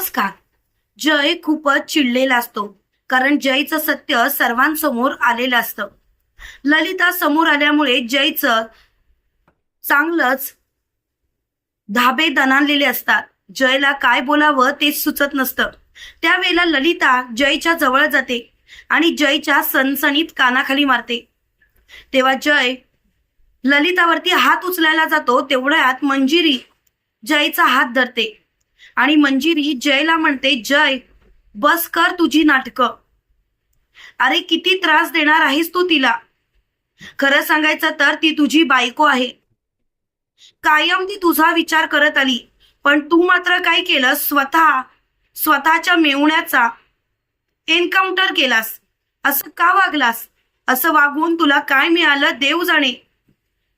नमस्कार. जय खूपच चिडलेला असतो. कारण जयचं सत्य सर्वांसमोर आलेलं असतं. ललिता समोर आल्यामुळे जयचं चांगलंच धाबे दणानलेले असतात. जयला काय बोलावं तेच सुचत नसतं. त्यावेळेला ललिता जयच्या जवळ जाते आणि जयच्या सनसनीत कानाखाली मारते. तेव्हा जय ललितावरती हात उचलायला जातो तेवढ्यात मंजिरी जयचा हात धरते. आणि मंजिरी जयला म्हणते जय बस कर तुझी नाटकं. अरे किती त्रास देणार आहेस तू तिला. खरं सांगायचं तर ती तुझी बायको आहे. कायम ती तुझा विचार करत आली पण तू मात्र काय केलं? स्वतः स्वतःच्या मेवण्याचा एन्काउंटर केलास. असं का वागलास? असं वागून तुला काय मिळालं? देव जाणे.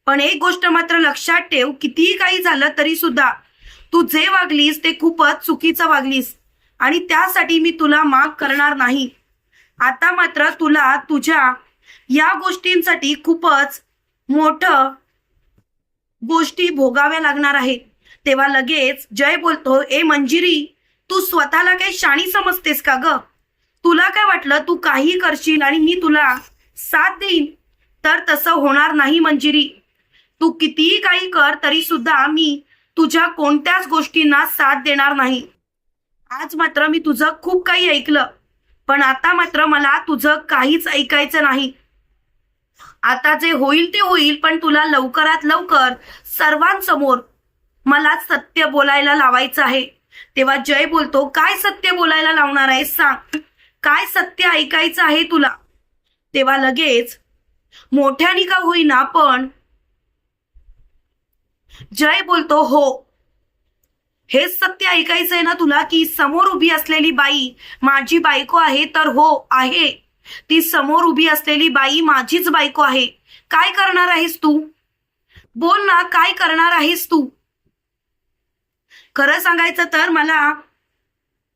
पण एक गोष्ट मात्र लक्षात ठेव कितीही काही झालं तरी सुद्धा तू जे वागलीस ते खूपच चुकीचं वागलीस. आणि त्यासाठी मी तुला माफ करणार नाही. आता मात्र तुला तुझ्या या गोष्टींसाठी खूपच मोठं गोष्टी भोगाव्या लागणार आहे. तेव्हा लगेच जय बोलतो ए मंजिरी तू स्वतःला काही शाणी समजतेस का ग? तुला काय वाटलं तू काही करशील आणि मी तुला साथ देईन? तर तसं होणार नाही मंजिरी. तू कितीही काही कर तरी सुद्धा मी तुझ्या कोणत्याच गोष्टींना साथ देणार नाही. आज मात्र मी तुझं खूप काही ऐकलं पण आता मात्र मला तुझं काहीच ऐकायचं नाही. आता जे होईल ते होईल पण तुला लवकरात लवकर सर्वांसमोर मला सत्य बोलायला लावायचं आहे. तेव्हा जय बोलतो काय सत्य बोलायला लावणार आहे सांग. काय सत्य ऐकायचं आहे तुला? तेव्हा लगेच मोठ्याने का होईना पण जय बोलतो हो. हेच सत्य ऐकायचंय ना तुला की समोर उभी असलेली बाई माझी बायको आहे तर हो आहे. ती समोर उभी असलेली बाई माझीच बायको आहे. काय करणार आहेस तू? बोल ना काय करणार आहेस तू? खरं सांगायचं तर मला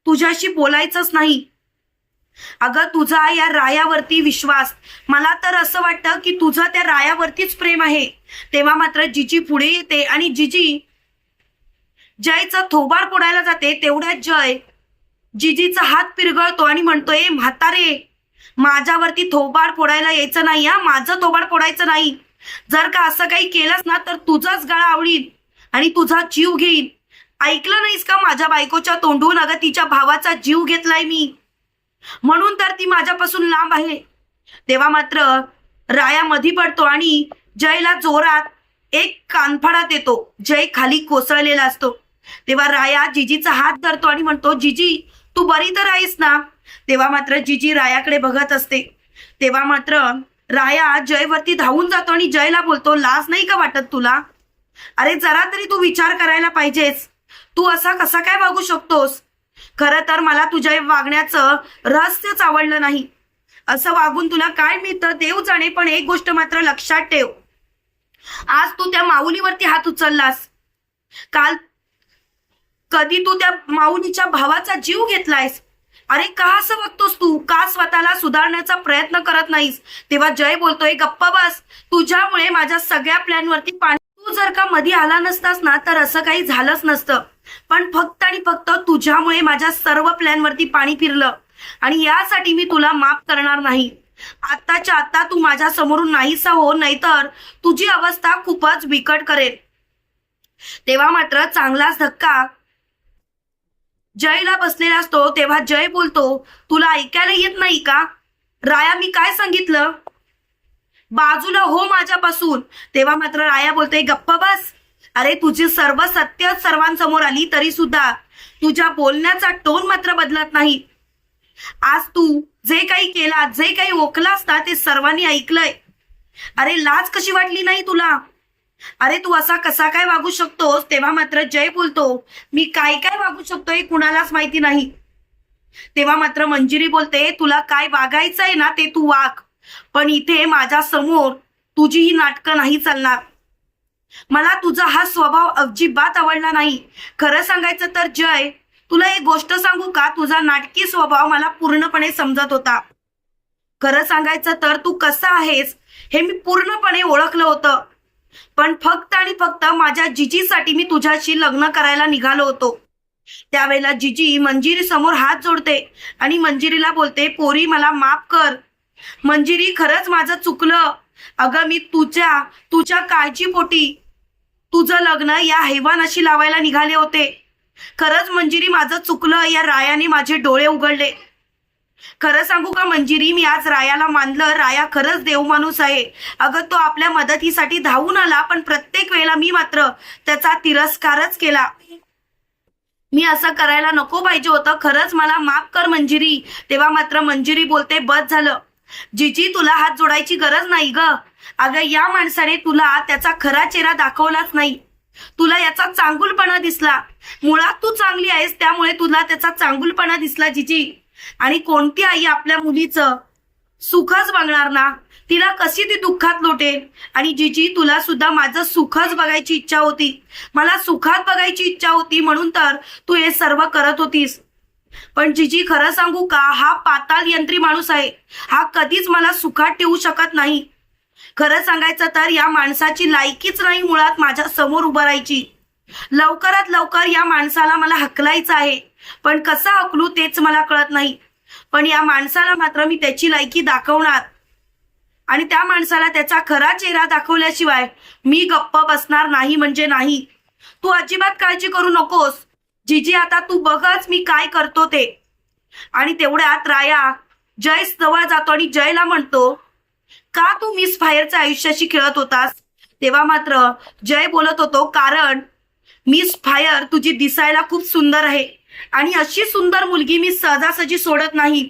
तुझ्याशी बोलायचंच नाही. अगं तुझा या रायावरती विश्वास. मला तर असं वाटतं की तुझं त्या रायावरतीच प्रेम आहे. तेव्हा मात्र जिजी पुढे येते आणि जिजी जयचा थोबाड फोडायला जाते तेवढ्यात जय जिजीचा हात पिरगळतो आणि म्हणतोय म्हातारे माझ्यावरती थोबाड फोडायला यायचं नाही हा? माझं थोबाड फोडायचं नाही. जर का असं काही केलंस ना तर तुझाच गळा आवडील आणि तुझा जीव घेईन. ऐकलं नाहीस का माझ्या बायकोच्या तोंडून? अगं तिच्या भावाचा जीव घेतलाय मी. म्हणून तर ती माझ्यापासून लांब आहे. तेव्हा मात्र राया मधी पडतो आणि जयला जोरात एक कानफडा देतो. जय खाली कोसळलेला असतो. तेव्हा राया जिजीचा हात धरतो आणि म्हणतो जिजी तू बरी तर आहेस ना? तेव्हा मात्र जिजी रायाकडे बघत असते. तेव्हा मात्र राया जयवरती धावून जातो आणि जयला बोलतो लाज नाही का वाटत तुला? अरे जरा तरी तू विचार करायला पाहिजेस. तू असा कसा काय वागू शकतोस? खरं तर मला तुझ्या वागण्याचं रहस्यच आवडलं नाही. असं वागून तुला काय मिळतं देव जाणे पण एक गोष्ट मात्र लक्षात ठेव. आज तू त्या माऊलीवरती हात उचललास. काल कधी तू त्या माऊलीच्या भावाचा जीव घेतलायस? अरे का असं बघतोस तू? का स्वतःला सुधारण्याचा प्रयत्न करत नाहीस? तेव्हा जय बोलतोय गप्प बस. तुझ्यामुळे माझ्या सगळ्या प्लॅनवरती पाणी. तू जर का मधी आला नसतास ना तर असं काही झालंच नसतं. पण फक्त आणि फक्त तुझ्यामुळे माझ्या सर्व प्लॅनवरती पाणी फिरलं. आणि यासाठी मी तुला माफ करणार नाही. आत्ताच्या आता तू माझ्या समोरून नाहीसा हो नाहीतर तुझी अवस्था खूपच बिकट करेल. तेव्हा मात्र चांगलाच धक्का. जयला बसलेला असतो तेव्हा जय बोलतो तुला ऐकायला येत नाही का? राया मी काय सांगितलं? बाजूला हो माझ्यापासून. तेव्हा मात्र राया बोलते गप्प बस अरे तुझी सर्व सत्य सर्वांसमोर आली तरी सुद्धा तुझ्या बोलण्याचा टोन मात्र बदलत नाही. आज तू जे काही केला जे काही ओकलास ना ते सर्वांनी ऐकलंय. अरे लाज कशी वाटली नाही तुला? अरे तू असा कसा काय वागू शकतोस? तेव्हा मात्र जय बोलतो. मी काय काय वागू शकतो हे कुणालाच माहिती नाही. तेव्हा मात्र मंजिरी बोलते तुला काय वागायचं आहे ना ते तू वाग. पण इथे माझ्यासमोर तुझी ही नाटकं नाही चालणार. मला तुझा हा स्वभाव अजिबात आवडला नाही. खरं सांगायचं तर जय तुला एक गोष्ट सांगू का? तुझा नाटकी स्वभाव मला पूर्णपणे समजत होता. खरं सांगायचं तर तू कसा आहेस हे मी पूर्णपणे ओळखलं होतं. पण फक्त आणि फक्त माझ्या जिजीसाठी मी तुझ्याशी लग्न करायला निघालो होतो. त्यावेळेला जिजी मंजिरी समोर हात जोडते आणि मंजिरीला बोलते पोरी मला माफ कर. मंजिरी खरंच माझं चुकलं. अगं मी तुझ्या तुझ्या काळजीपोटी तुझं लग्न या हैवानाशी लावायला निघाले होते. खरंच मंजिरी माझं चुकलं या रायाने माझे डोळे उघडले. खरं सांगू का मंजिरी मी आज रायाला मानलं राया खरंच देव माणूस आहे. अगं तो आपल्या मदतीसाठी धावून आला पण प्रत्येक वेळेला मी मात्र त्याचा तिरस्कारच केला. मी असं करायला नको पाहिजे होतं. खरंच मला माफ कर मंजिरी. तेव्हा मात्र मंजिरी बोलते बस झालं. जिजी तुला हात जोडायची गरज नाही ग. अगं या माणसाने तुला त्याचा खरा चेहरा दाखवलाच नाही. तुला याचा चांगुलपणा दिसला. मुळात तू चांगली आहेस त्यामुळे तुला त्याचा चांगुलपणा दिसला जिजी. आणि कोणती आई आपल्या मुलीचं सुखच बघणार ना? तिला कशी ती दुःखात लोटेल? आणि जिजी तुला सुद्धा माझं सुखच बघायची इच्छा होती. मला सुखात बघायची इच्छा होती म्हणून तर तू हे सर्व करत होतीस. पण जिजी खरं सांगू का हा पाताल यंत्री माणूस आहे. हा कधीच मला सुखात ठेवू शकत नाही. खरं सांगायचं तर या माणसाची लायकीच नाही मुळात माझ्यासमोर उभं राहायची. लवकरात लवकर या माणसाला मला हकलायचं आहे. पण कसं हकलू तेच मला कळत नाही. पण या माणसाला मात्र मी त्याची लायकी दाखवणार. आणि त्या माणसाला त्याचा खरा चेहरा दाखवल्याशिवाय मी गप्प बसणार नाही म्हणजे नाही. तू अजिबात काळजी करू नकोस. जिजी आता तू बघच मी काय करतो ते. आणि तेवढ्यात राया जय जवळ जातो आणि जयला म्हणतो का तू मिस फायरच्या आयुष्याशी खेळत होतास? तेव्हा मात्र जय बोलत होतो कारण मिस फायर तुझी दिसायला खूप सुंदर आहे आणि अशी सुंदर मुलगी मी सहजासहजी सोडत नाही.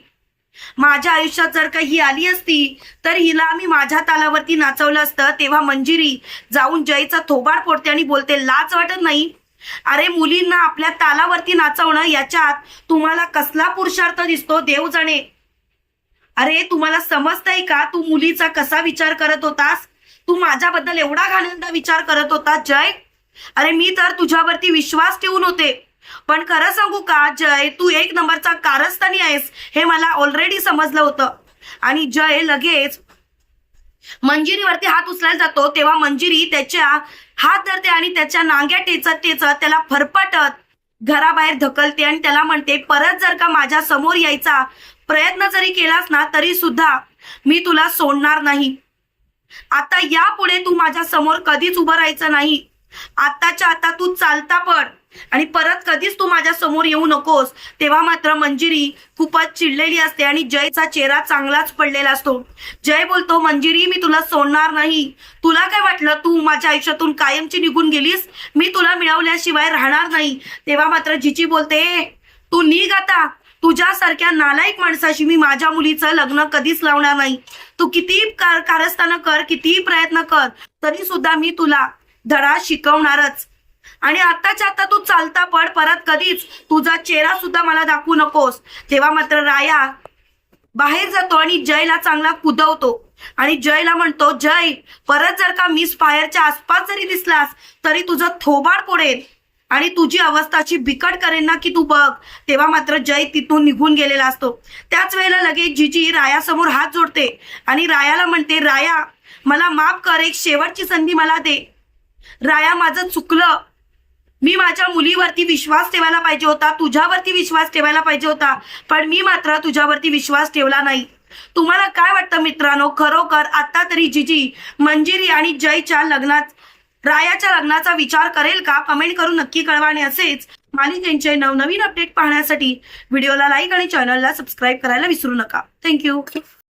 माझ्या आयुष्यात जर का ही आली असती तर हिला मी माझ्या तालावरती नाचवलं असतं. तेव्हा मंजिरी जाऊन जयचा थोबाड फोडते आणि बोलते लाच वाटत नाही. अरे मुलींना आपल्या तालावरती नाचवणं याच्यात तुम्हाला कसला पुरुषार्थ दिसतो? देव जाणे. अरे तुम्हाला समजतंय का? तू मुलीचा कसा विचार करत होतास? तू माझ्याबद्दल एवढा घाणेरडा विचार करत होता जय? अरे मी तर तुझ्यावरती विश्वास ठेवून होते. पण खरं सांगू का जय तू एक नंबरचा कारस्थानी आहेस हे मला ऑलरेडी समजलं होतं. आणि जय लगेच मंजिरीवरती हात उचलायला जातो तेव्हा मंजिरी त्याच्या हात धरते आणि त्याच्या नांग्या टेचत टेचत त्याला फरफटत घराबाहेर ढकलते आणि त्याला म्हणते परत जर का माझ्यासमोर यायचा प्रयत्न जरी केलास ना तरी सुद्धा मी तुला सोडणार नाही. आता यापुढे तू माझ्यासमोर कधीच उभं राहायचं नाही. आताच्या आता तू चालता पण आणि परत कधीच तू माझ्यासमोर येऊ नकोस. तेव्हा मात्र मंजिरी खूपच चिडलेली असते आणि जयचा चेहरा चांगलाच पडलेला असतो. जय बोलतो मंजिरी मी तुला सोडणार नाही. तुला काय वाटलं? तू माझ्या आयुष्यातून कायमची निघून गेलीस? मी तुला मिळवल्याशिवाय राहणार नाही. तेव्हा मात्र जिची बोलते तू निघ आता. तुझ्यासारख्या नालायक माणसाशी मी माझ्या मुलीचं लग्न कधीच लावणार नाही. तू कितीही कारस्थानं कर कितीही प्रयत्न कर तरी सुद्धा मी तुला धडा शिकवणारच. आणि आताच्या आता तू चालता पड परत कधीच. तुझा चेहरा सुद्धा मला दाखवू नकोस. तेव्हा मात्र राया बाहेर जातो आणि जयला चांगला कुदवतो. आणि जयला म्हणतो जय परत जर का मिस फायरच्या आसपास जरी दिसलास तरी तुझं थोबाड पोडेल आणि तुझी अवस्थाची बिकट करेन ना की तू बघ. तेव्हा मात्र जय तिथून निघून गेलेला असतो. त्याच वेळेला लगेच जिजी रायासमोर हात जोडते. आणि रायाला म्हणते राया मला माफ कर एक शेवटची संधी मला दे. राया माझं चुकलं. मी माझ्या मुलीवरती विश्वास ठेवायला पाहिजे होता तुझ्यावरती विश्वास ठेवायला पाहिजे होता पण मी मात्र तुझ्यावरती विश्वास ठेवला नाही. तुम्हाला काय वाटतं मित्रांनो? खरोखर आता तरी जिजी मंजिरी आणि जयच्या लग्नात रायाच्या लग्नाचा विचार करेल का? कमेंट करून नक्की कळवा आणि असेच मालिकेंचे नवनवीन अपडेट पाहण्यासाठी व्हिडिओला लाईक आणि चॅनलला सबस्क्राईब करायला विसरू नका. थँक्यू.